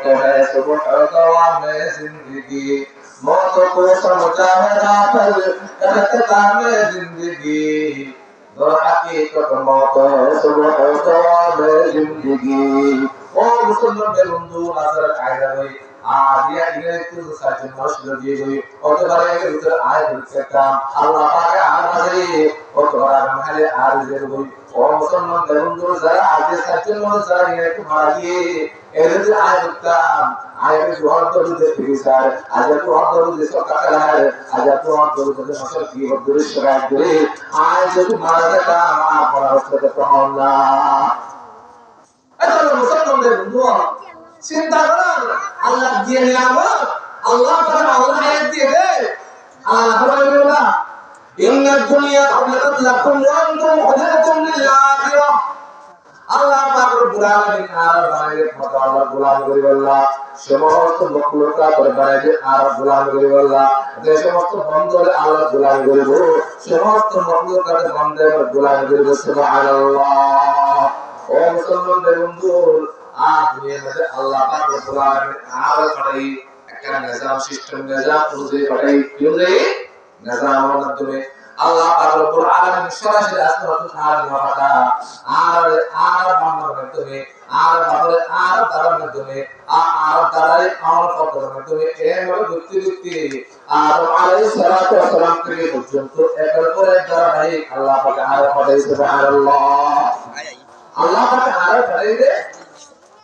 वक्त है सुबह गवा में जिंदगी मौत को समझा है राफल करता में जिंदगी दो हकीकत मौत है सुबह गवा में जिंदगी और मुसलमान बंधु नजर आए हुए আর ইয়া ইয়া একটু সাইজন মশল দিয়ে গই অত বারে এর ভিতর আয় বলতে আল্লাহ পাকে আর মাঝে অত বারে মহালে আর যে গই ও মুসলমানদের বন্ধু যারা আজকে সাইজন মশল যারা ইয়া আজ তো তো আমার হচ্ছে তো চিন্তা করেন আল্লাহ দিয়ে নিয়ামত আল্লাহ তারা আল্লাহ হায়াত দিয়ে দেয়। আল্লাহ ফরমায় বলা, ইন্ন দুনিয়া খালাকাত লাকুম ওয়া আনতুম খুলাকুম লিল আখিরাহ আল্লাহ পাক রব্বুল আলামিন আর বানাইলে কত আল্লাহ গোলাম করি আল্লাহ সমস্ত মখলুকাত বানাইলে আর গোলাম করি আল্লাহ যে সমস্ত বন্ধরে আল্লাহ গোলাম করিব সমস্ত মখলুকাত বন্ধরে গোলাম করিব সুবহানাল্লাহ। ও মুসলমানদের বন্ধু আর দুনিয়ার মধ্যে আল্লাহ পাক রব্বুল আলামিন আর পাঠাই একটা নিজাম সিস্টেম নিজাম অনুযায়ী পাঠাই কি অনুযায়ী নিজামের মাধ্যমে আল্লাহ পাক রব্বুল আলামিন সরাসরি আসমানুল আলামিন পাঠা আর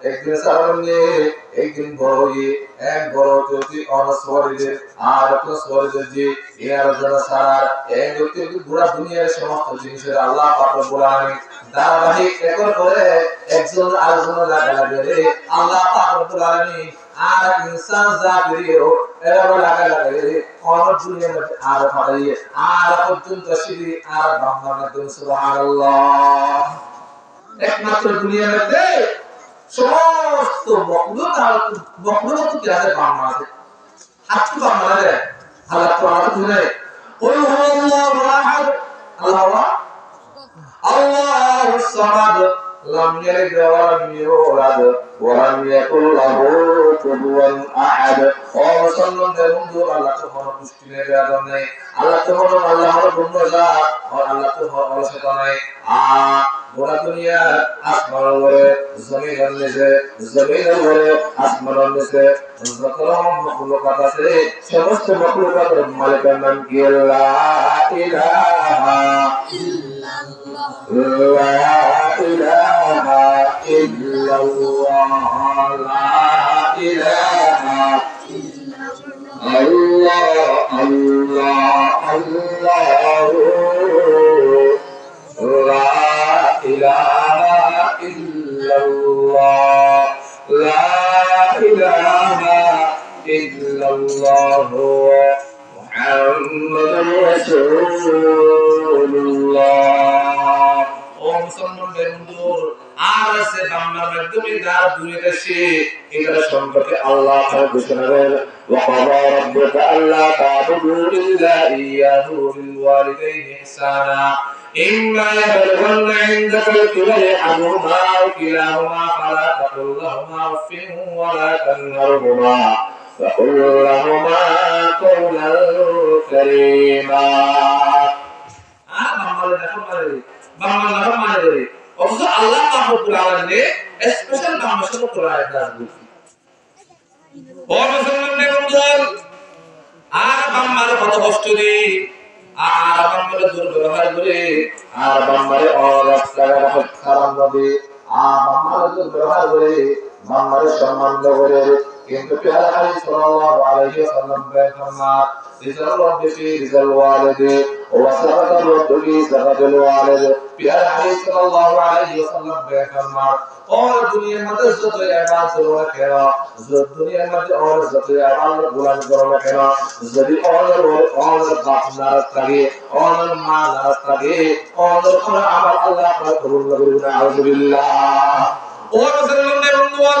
একদিন সারাউন্ডে একদিন বড়ে এক বড় প্রতি অনস্বরীদের আর অনস্বরীদের যে এ আরাধনা সারার এক ব্যক্তি পুরা দুনিয়ার সমস্ত জিনিসের আল্লাহ পাক রব্বুল আলামিন ধারাবাহিক রেকর্ড করে একজন আরেকজনের লাগা লাগে আল্লাহ পাক রব্বুল আর ইনসান জাতিরও এরা লাগা লাগে অনর দুনিয়ার মধ্যে আর ফাড়াইয়ে আর পর্যন্ত সিঁড়ি আর বাংলার মাধ্যমে, সুবহানাল্লাহ। একমাত্র দুনিয়ার মধ্যে সমস্ত মখলুক আর মখলুক কি আছে বাংলা আছে হাতু বাংলা আছে হালাত তো আর শুনে قل هو الله احد الله الله الصمد لم يلد ولم يولد ولم يكن له كفوا احد ও মুসলমানদের বন্ধু আল্লাহ তো হলো মুশকিলের আদম নেই আল্লাহ তো হলো আল্লাহ হলো বন্ধু যা আর আল্লাহ তো হলো অলসতা নাই আ গোটা দুনিয়া আসমান উপরে জমিনের নিচে জমিনের উপরে আসমানের নিচে যত মখলুকাত আছে সমস্ত মখলুকাতের মালিকের নাম কি আল্লাহ ইলাহা লা ইলাহা ইল্লাল্লাহ লা ইলাহা আল্লাহ আল্লাহ আল্লাহ লা ইলাহা إلا الله لا إله إلا الله محمد رسول الله ও মুসলমানদের বন্ধুর আর আছে বাংলার মাধ্যমে যারা দূরে গেছে এটা সম্পর্কে আল্লাহ তাআলা ঘোষণা করেন وقضى ربك ألا تعبدوا إلا إياه وبالوالدين إحسانا إما يبلغن عندك الكبر أحدهما أو كلاهما فلا تقل لهما أف ولا تنهرهما وقل لهما قولا كريما আর বাংলা দেখো মানে বাংলা দেখো মানে অথচ আল্লাহ রব্বুল আলামিন স্পেশাল বাংলা শব্দ কোরআনে দান করেছে ও মুসলমানদের বন্ধুগণ আর বাংলার কত কষ্ট দেই আর বাংলার অরাস্তায় হত্যার নদী আর বাংলার দুর্ব্যবহার করে বাংলার সম্মান করে কিন্তু পেয়ারা আলী সাল্লাল্লাহু আলাইহি সাল্লাম ফরমান ইজাল রাব্বি ইজাল ওয়ালিদি ওয়া সাকাত রাব্বি সাকাত ওয়ালিদ পেয়ারা আলী সাল্লাল্লাহু আলাইহি সাল্লাম ফরমান اور دنیا مدد যত ইবাদত করো কেরা যত দুনিয়ার মধ্যে اور যত ইবাদত গুলাম করো কেরা যদি اور اور বাপ নারাজ থাকে اور মা নারাজ থাকে اور কোন আমার আল্লাহ কবুল করবে না আউযু বিল্লাহ اور মুসলমানদের বন্ধুগণ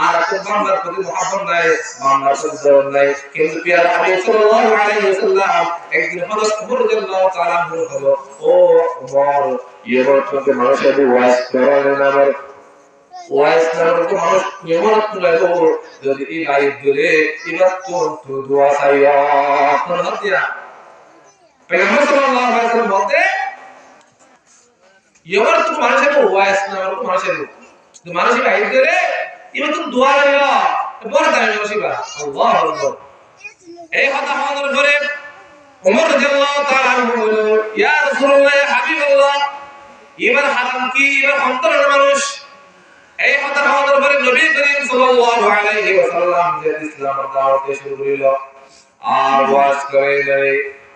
আর কোন বান্দার প্রতি মহব্বত নাই বান্দার প্রতি দরদ নাই কিন্তু পিয়ার হাবিব সাল্লাল্লাহু আলাইহি ওয়াসাল্লাম একদিন হযরত উমর রাদিয়াল্লাহু তাআলা হলো ও মানুষ পেগম্বর সাল্লাল্লাহু আলাইহি ওয়াসাল্লাম বলতে এবার তো মানুষের ওয়াজ নামের তো মানুষের তো মানুষের বাইক ধরে এবার তুমি দোয়া চাইয়া বড় দামি মানুষিবা আল্লাহু আকবার। এই কথা আমাদের ধরে ওমর রাদিয়াল্লাহু তাআলা বলল, ইয়া রাসূলুল্লাহ, হাবিবাল্লাহ, এবার হারাম কি? এবার অন্তরের মানুষ। এই কথা আমাদের পরে নবী করিম সাল্লাল্লাহু আলাইহি ওয়াসাল্লাম যে ইসলামের দাওয়াত শুরু করিল। আর ওয়াজ করে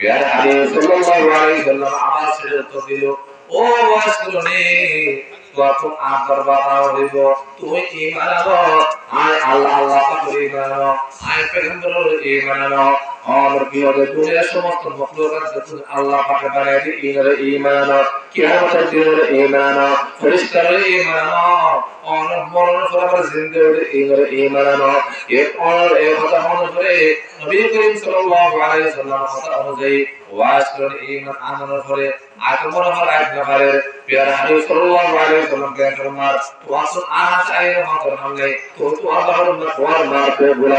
না হাবিব তো দিল ও ওয়াসকুল নে। তখন আবার বাবা হইব। তুমি ঈমান আনো আয় আল্লাহ আল্লাহ পাকের ঈমান আনো আয় পেগম্বরের ঈমান আনো আমার হবে দুনিয়ার সমস্ত মখলুকাত যখন আল্লাহ পাকে বানায় দিয়ে ঈমানের ঈমান আনো কিয়ামতের দিনের ঈমান আনো ফেরেশতাদের ঈমান আনো অনর মরণ সবার জিন্দেগির ঈমানের ঈমান আনো এ অনর এ কথা করে নবী করিম সাল্লাল্লাহু আলাইহি ওয়াসাল্লাম কথা অনুযায়ী ওয়াজ করে ইমান আনানোর পরে আক্রমণ হল এক ব্যাপারের পেয়ারা আলী সাল্লাল্লাহু আলাইহি ওয়াসাল্লাম কে ফরমার ওয়াজ আনা চাই না। মত হামলে তো তো আল্লাহর উম্মত ওয়াজ মারতে বুলা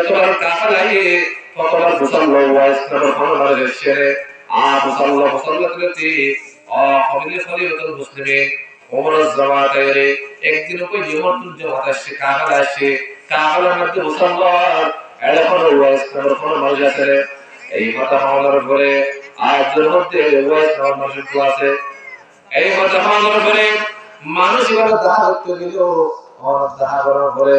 ইয়রতুন দেখবার কাফালাই কতবার মুসল্লা ওয়াইস করে ফরমান শেরে আ মুসল্লা মুসল্লা আ খলিফা খলিফাতুল মুসলিমিন ওমর জামাতের একদিন কই জীবন তুল জামাত আসছে কাফালা আসছে কাফালার মধ্যে মুসলমান এখন ওয়াইস করে ফরমান মানুষ আছে এই কথা মামলার পরে আজের মধ্যে মানুষ আছে। এই কথা মানুষ করতে আর দাহা করার পরে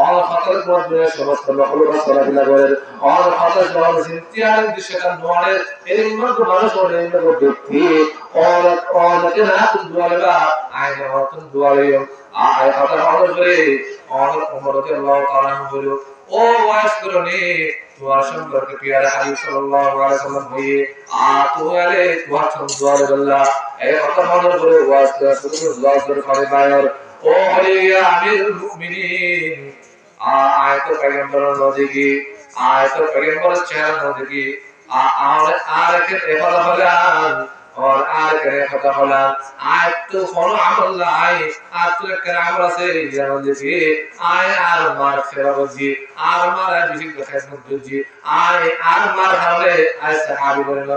আর খাতার মাধ্যমে সমস্ত নকলরা চলাফেরা করেন আর খাতার যখন জিন্তিয়ার সেখান নোয়ারে এই উন্নত মানুষ বলে, এই উন্নত ব্যক্তি, আর অনেকে না তুই দুয়ারে বা আয় আয়তো পেগম্বরের নদীকে আয়তো পেগম্বরের চেহারা নদীকে আর আর কে এফাদা হলাম আর আর কে এফাদা হলাম আয় তো ফলো আমল নাই আর তো কে আমল আছে জানো দিছি আয় আর মার ফেরা বুঝি আর মার বেশি কথা বুঝি আয় আর মার হলে আয় সাহাবী বলে না